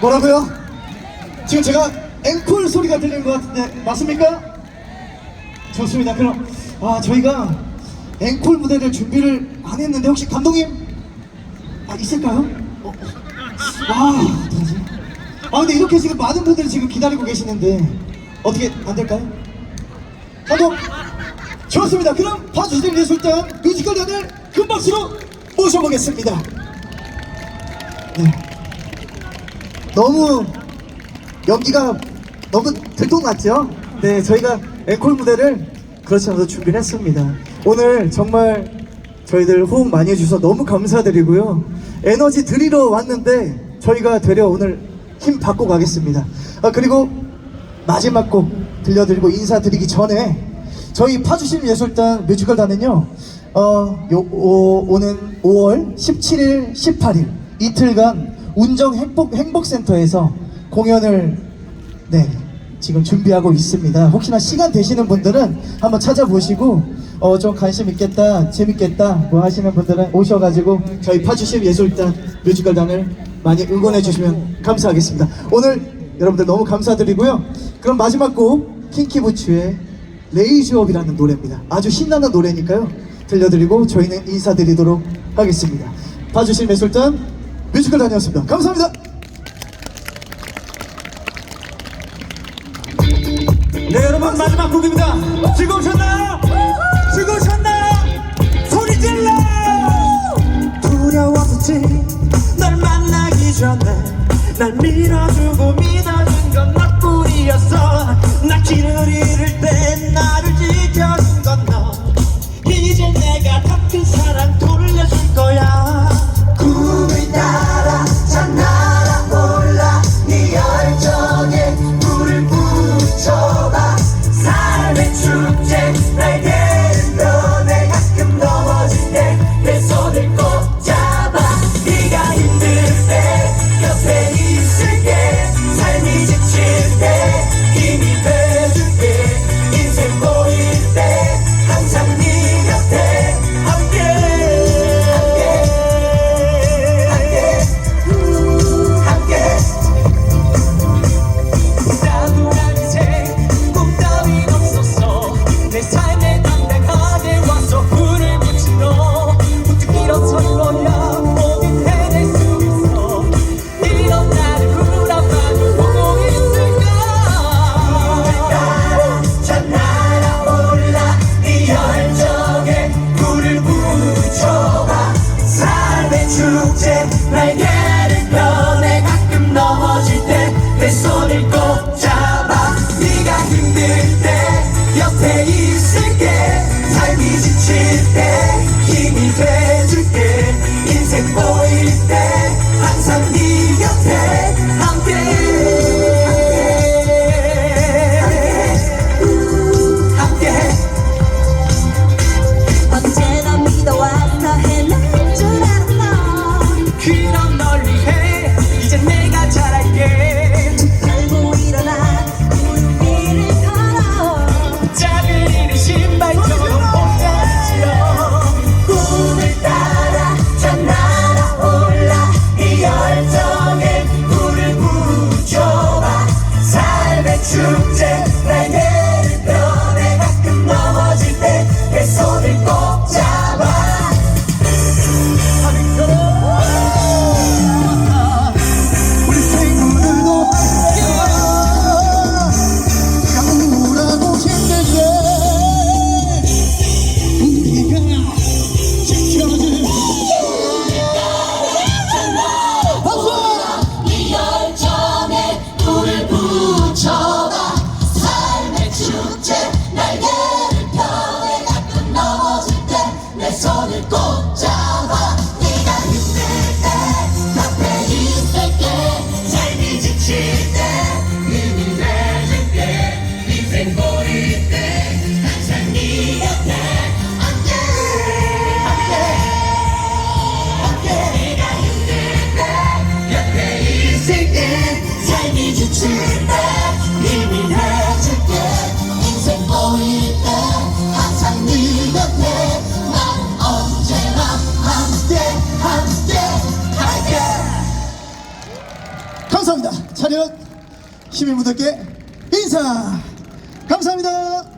뭐라고요? 지금 제가 앵콜 소리가 들리는 것 같은데 맞습니까? 좋습니다. 그럼 아 저희가 앵콜 무대를 준비를 안 했는데 혹시 감독님 아 있을까요? 어, 어. 아 어떡하지? 아 근데 이렇게 지금 많은 분들이 지금 기다리고 계시는데 어떻게 안 될까요? 감독 좋습니다. 그럼 봐주실 예술단 뮤지컬 단을 큰 박수로 모셔보겠습니다. 네. 너무 연기가 너무 들통났죠? 네, 저희가 앵콜 무대를 그렇지 않아도 준비를 했습니다. 오늘 정말 저희들 호응 많이 해주셔서 너무 감사드리고요. 에너지 드리러 왔는데 저희가 되려 오늘 힘 받고 가겠습니다. 아, 그리고 마지막 곡 들려드리고 인사드리기 전에 저희 파주심 예술단 뮤지컬 단은요, 어, 요, 오, 오는 5월 17일, 18일 이틀간 운정 행복, 행복센터에서 공연을 네, 지금 준비하고 있습니다. 혹시나 시간 되시는 분들은 한번 찾아보시고 어, 좀 관심 있겠다, 재밌겠다 뭐 하시는 분들은 오셔가지고 저희 파주심 예술단 뮤지컬단을 많이 응원해 주시면 감사하겠습니다. 오늘 여러분들 너무 감사드리고요. 그럼 마지막 곡 킹키부츠의 레이즈업이라는 노래입니다. 아주 신나는 노래니까요. 들려드리고 저희는 인사드리도록 하겠습니다. 봐주신 예술단 뮤지컬단이었습니다. 감사합니다. 네 여러분 마지막 곡입니다 즐거우셨나요? 즐거우셨나요? 소리 질러 두려웠었지 널 만나기 전에 날 밀어주고 믿어준 건 너뿐이었어 나 길을 잃을 때 나를 to 차렷 시민분들께 인사 감사합니다.